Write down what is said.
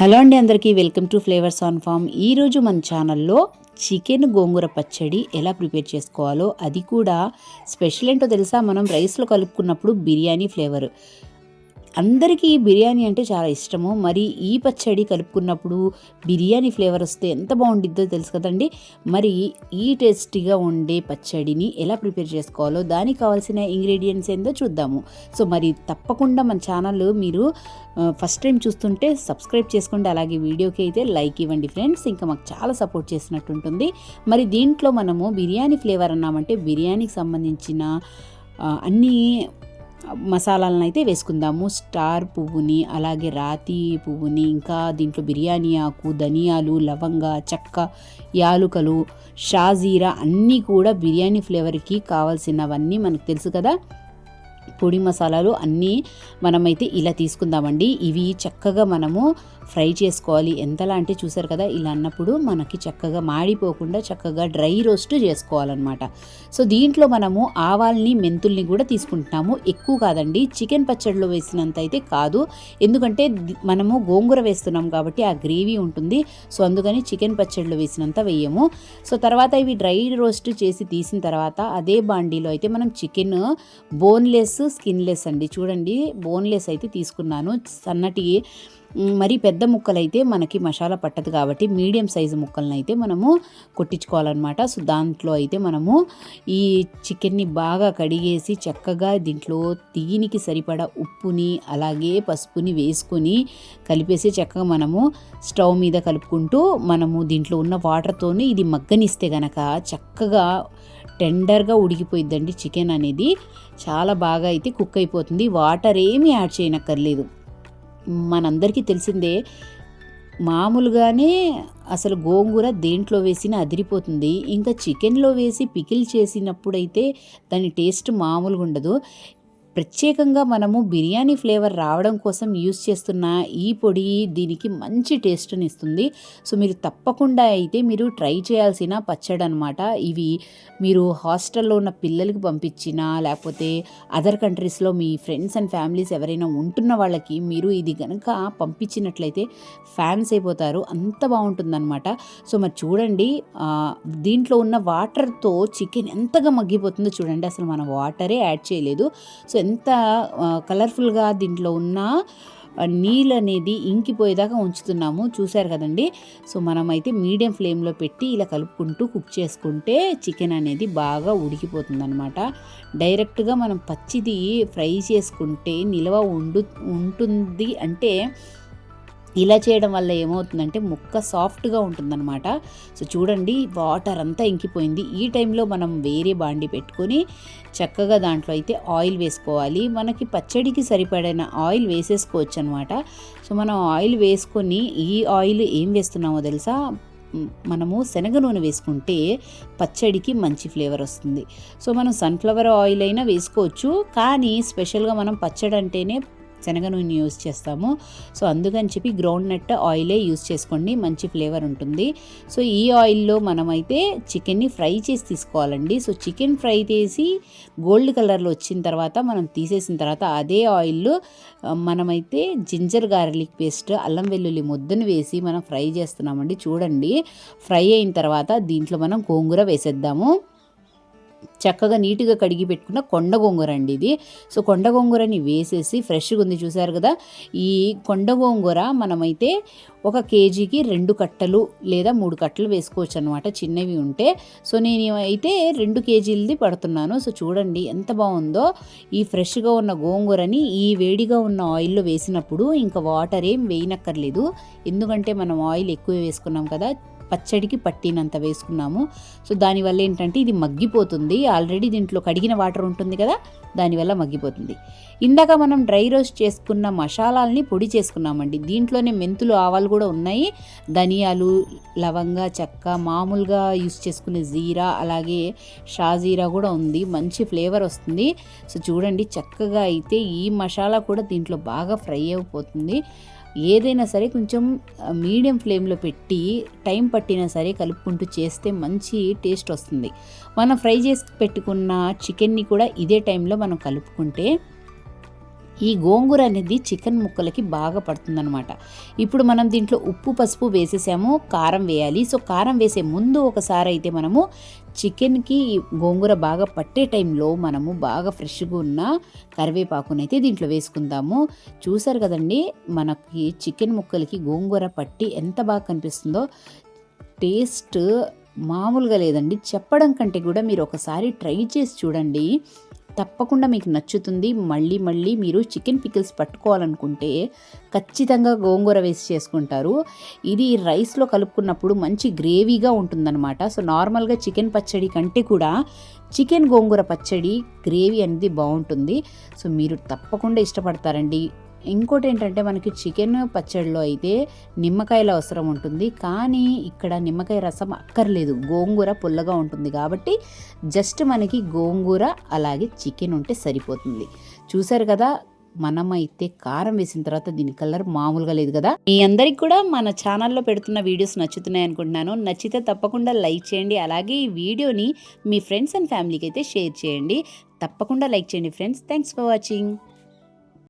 Hello అండి అందరికీ welcome to flavours on farm. ఈరోజు మన ఛానల్లో చికెన్ గోంగూర పచ్చడి ఎలా ప్రిపేర్ చేసుకోవాలో అది కూడా స్పెషల్ ఏంటో తెలుసా? మనం రైస్లో కలుపుకున్నప్పుడు బిర్యానీ ఫ్లేవర్. అందరికీ బిర్యానీ అంటే చాలా ఇష్టము. మరి ఈ పచ్చడి కలుపుకున్నప్పుడు బిర్యానీ ఫ్లేవర్ వస్తే ఎంత బాగుండిద్దో తెలుసు కదండి. మరి ఈ టేస్టీగా ఉండే పచ్చడిని ఎలా ప్రిపేర్ చేసుకోవాలో దానికి కావాల్సిన ఇంగ్రీడియంట్స్ ఏందో చూద్దాము. సో మరి తప్పకుండా మన ఛానల్ మీరు ఫస్ట్ టైం చూస్తుంటే సబ్స్క్రైబ్ చేసుకోండి. అలాగే వీడియోకి అయితే లైక్ ఇవ్వండి ఫ్రెండ్స్. ఇంకా మాకు చాలా సపోర్ట్ చేసినట్టు ఉంటుంది. మరి దీంట్లో మనము బిర్యానీ ఫ్లేవర్ అన్నామంటే బిర్యానీకి సంబంధించిన అన్నీ మసాలాలను అయితే వేసుకుందాము. స్టార్ పువ్వుని అలాగే రాతి పువ్వుని ఇంకా దీంట్లో బిర్యానీ ఆకు ధనియాలు లవంగ చెక్క యాలుకలు షాజీరా అన్నీ కూడా బిర్యానీ ఫ్లేవర్కి కావాల్సినవన్నీ మనకు తెలుసు కదా. పొడి మసాలాలు అన్నీ మనమైతే ఇలా తీసుకుందామండి. ఇవి చక్కగా మనము ఫ్రై చేసుకోవాలి. ఎంతలా అంటే చూసారు కదా ఇలా అన్నప్పుడు మనకి చక్కగా మాడిపోకుండా చక్కగా డ్రై రోస్ట్ చేసుకోవాలన్నమాట. సో దీంట్లో మనము ఆవాల్ని మెంతుల్ని కూడా తీసుకుంటున్నాము. ఎక్కువ కాదండి చికెన్ పచ్చడిలో వేసినంత అయితే కాదు. ఎందుకంటే మనము గోంగూర వేస్తున్నాం కాబట్టి ఆ గ్రేవీ ఉంటుంది. సో అందుకని చికెన్ పచ్చడిలో వేసినంత వేయము. సో తర్వాత ఇవి డ్రై రోస్ట్ చేసి తీసిన తర్వాత అదే బాండీలో అయితే మనం చికెన్ బోన్లెస్ స్కిన్లెస్ అండి. చూడండి బోన్లెస్ అయితే తీసుకున్నాను. సన్నటి మరి పెద్ద ముక్కలు అయితే మనకి మసాలా పట్టదు కాబట్టి మీడియం సైజు ముక్కలను అయితే మనము కొట్టించుకోవాలన్నమాట. సో దాంట్లో అయితే మనము ఈ చికెన్ని బాగా కడిగేసి చక్కగా దీంట్లో దీనికి సరిపడా ఉప్పుని అలాగే పసుపుని వేసుకొని కలిపేసి చక్కగా మనము స్టవ్ మీద కలుపుకుంటూ మనము దీంట్లో ఉన్న వాటర్తోని ఇది మగ్గనిస్తే గనక చక్కగా టెండర్గా ఉడికిపోయిద్దండి చికెన్ అనేది. చాలా బాగా అయితే కుక్ అయిపోతుంది. వాటర్ ఏమీ యాడ్ చేయనక్కర్లేదు. మనందరికీ తెలిసిందే మామూలుగానే అసలు గోంగూర దేంట్లో వేసినా అదిరిపోతుంది. ఇంకా చికెన్లో వేసి పికిల్ చేసినప్పుడైతే దాని టేస్ట్ మామూలుగా ఉండదు ప్రత్యేకంగా మనము బిర్యానీ ఫ్లేవర్ రావడం కోసం యూస్ చేస్తున్న ఈ పొడి దీనికి మంచి టేస్ట్ని ఇస్తుంది. సో మీరు తప్పకుండా అయితే మీరు ట్రై చేయాల్సిన పచ్చడి అనమాట ఇవి మీరు హాస్టల్లో ఉన్న పిల్లలకి పంపించినా లేకపోతే అదర్ కంట్రీస్లో మీ ఫ్రెండ్స్ అండ్ ఫ్యామిలీస్ ఎవరైనా ఉంటున్న వాళ్ళకి మీరు ఇది కనుక పంపించినట్లయితే ఫ్యాన్స్ అయిపోతారు. అంత బాగుంటుందన్నమాట సో మరి చూడండి దీంట్లో ఉన్న వాటర్తో చికెన్ ఎంతగా మగ్గిపోతుందో చూడండి. అసలు మనం వాటరే యాడ్ చేయలేదు. సో ఎంత కలర్ఫుల్గా దీంట్లో ఉన్న నీళ్ళు అనేది ఇంకిపోయేదాకా ఉంచుతున్నాము. చూశారు కదండి? సో మనమైతే మీడియం ఫ్లేమ్లో పెట్టి ఇలా కలుపుకుంటూ కుక్ చేసుకుంటే చికెన్ అనేది బాగా ఉడికిపోతుంది అనమాట డైరెక్ట్గా మనం పచ్చిది ఫ్రై చేసుకుంటే నిల్వ ఉండు ఉంటుంది అంటే ఇలా చేయడం వల్ల ఏమవుతుందంటే ముక్క సాఫ్ట్గా ఉంటుందన్నమాట. సో చూడండి వాటర్ అంతా ఇంకిపోయింది. ఈ టైంలో మనం వేరే బాండి పెట్టుకొని చక్కగా దాంట్లో అయితే ఆయిల్ వేసుకోవాలి. మనకి పచ్చడికి సరిపడిన ఆయిల్ వేసేసుకోవచ్చు అనమాట సో మనం ఆయిల్ వేసుకొని ఈ ఆయిల్ ఏం వేస్తున్నామో తెలుసా? మనము శనగ నూనె వేసుకుంటే పచ్చడికి మంచి ఫ్లేవర్ వస్తుంది. సో మనం సన్ఫ్లవర్ ఆయిల్ అయినా వేసుకోవచ్చు. కానీ స్పెషల్గా మనం పచ్చడి అంటేనే శనగ నూనె యూస్ చేస్తాము. సో అందుకని చెప్పి గ్రౌండ్ నట్ ఆయిలే యూస్ చేసుకోండి. మంచి ఫ్లేవర్ ఉంటుంది. సో ఈ ఆయిల్లో మనమైతే చికెన్ని ఫ్రై చేసి తీసుకోవాలండి. సో చికెన్ ఫ్రై చేసి గోల్డ్ కలర్లో వచ్చిన తర్వాత మనం తీసేసిన తర్వాత అదే ఆయిల్లో మనమైతే జింజర్ గార్లిక్ పేస్ట్ అల్లం వెల్లుల్లి ముద్దను వేసి మనం ఫ్రై చేస్తున్నామండి. చూడండి. ఫ్రై అయిన తర్వాత దీంట్లో మనం గోంగూర వేసేద్దాము. చక్కగా నీట్గా కడిగి పెట్టుకున్న కొండ గోంగూర అండి ఇది. సో కొండ గోంగూరని వేసేసి ఫ్రెష్గా ఉంది చూసారు కదా. ఈ కొండ గోంగూర మనమైతే ఒక కేజీకి రెండు కట్టలు లేదా మూడు కట్టలు వేసుకోవచ్చు అనమాట చిన్నవి ఉంటే. సో నేను అయితే రెండు కేజీలది పడుతున్నాను. సో చూడండి ఎంత బాగుందో. ఈ ఫ్రెష్గా ఉన్న గోంగూరని ఈ వేడిగా ఉన్న ఆయిల్లో వేసినప్పుడు ఇంకా వాటర్ ఏం వేయనక్కర్లేదు. ఎందుకంటే మనం ఆయిల్ ఎక్కువ వేసుకున్నాం కదా. పచ్చడికి పట్టినంత వేసుకున్నాము. సో దానివల్ల ఏంటంటే ఇది మగ్గిపోతుంది. ఆల్రెడీ దీంట్లో కడిగిన వాటర్ ఉంటుంది కదా దానివల్ల మగ్గిపోతుంది. ఇందాక మనం డ్రై రోస్ట్ చేసుకున్న మసాలాల్ని పొడి చేసుకున్నామండి. దీంట్లోనే మెంతులు ఆవాలు కూడా ఉన్నాయి. ధనియాలు లవంగ చెక్క మామూలుగా యూస్ చేసుకునే జీరా అలాగే షాజీరా కూడా ఉంది. మంచి ఫ్లేవర్ వస్తుంది. సో చూడండి చక్కగా అయితే ఈ మసాలా కూడా దీంట్లో బాగా ఫ్రై అయిపోతుంది. ఏదైనా సరే కొంచెం మీడియం ఫ్లేమ్లో పెట్టి టైం పట్టినా సరే కలుపుకుంటూ చేస్తే మంచి టేస్ట్ వస్తుంది. మనం ఫ్రై చేసి పెట్టుకున్న చికెన్ని కూడా ఇదే టైంలో మనం కలుపుకుంటే ఈ గోంగూర అనేది చికెన్ ముక్కలకి బాగా పడుతుందనమాట ఇప్పుడు మనం దీంట్లో ఉప్పు పసుపు వేసేసాము కారం వేయాలి. సో కారం వేసే ముందు ఒకసారి అయితే మనము చికెన్కి గోంగూర బాగా పట్టే టైంలో మనము బాగా ఫ్రెష్గా ఉన్న కరివేపాకునైతే దీంట్లో వేసుకుందాము. చూసారు కదండి మనకి చికెన్ ముక్కలకి గోంగూర పట్టి ఎంత బాగా కనిపిస్తుందో. టేస్ట్ మామూలుగా లేదండి. చెప్పడం కంటే కూడా మీరు ఒకసారి ట్రై చేసి చూడండి. తప్పకుండా మీకు నచ్చుతుంది. మళ్ళీ మళ్ళీ మీరు చికెన్ పికిల్స్ పట్టుకోవాలనుకుంటే ఖచ్చితంగా గోంగూర వేసి చేసుకుంటారు. ఇది రైస్లో కలుపుకున్నప్పుడు మంచి గ్రేవీగా ఉంటుందన్నమాట. సో నార్మల్గా చికెన్ పచ్చడి కంటే కూడా చికెన్ గోంగూర పచ్చడి గ్రేవీ అనేది బాగుంటుంది. సో మీరు తప్పకుండా ఇష్టపడతారండి. ఇంకోటి ఏంటంటే మనకి చికెన్ పచ్చడిలో అయితే నిమ్మకాయల అవసరం ఉంటుంది. కానీ ఇక్కడ నిమ్మకాయ రసం అక్కర్లేదు. గోంగూర పుల్లగా ఉంటుంది కాబట్టి జస్ట్ మనకి గోంగూర అలాగే చికెన్ ఉంటే సరిపోతుంది. చూసారు కదా మనమైతే కారం వేసిన తర్వాత దీని కలర్ మామూలుగా లేదు కదా. మీ అందరికి కూడా మన ఛానల్లో పెడుతున్న వీడియోస్ నచ్చుతున్నాయి అనుకుంటున్నాను. నచ్చితే తప్పకుండా లైక్ చేయండి. అలాగే ఈ వీడియోని మీ ఫ్రెండ్స్ అండ్ ఫ్యామిలీకి అయితే షేర్ చేయండి. తప్పకుండా లైక్ చేయండి ఫ్రెండ్స్. Thanks for watching.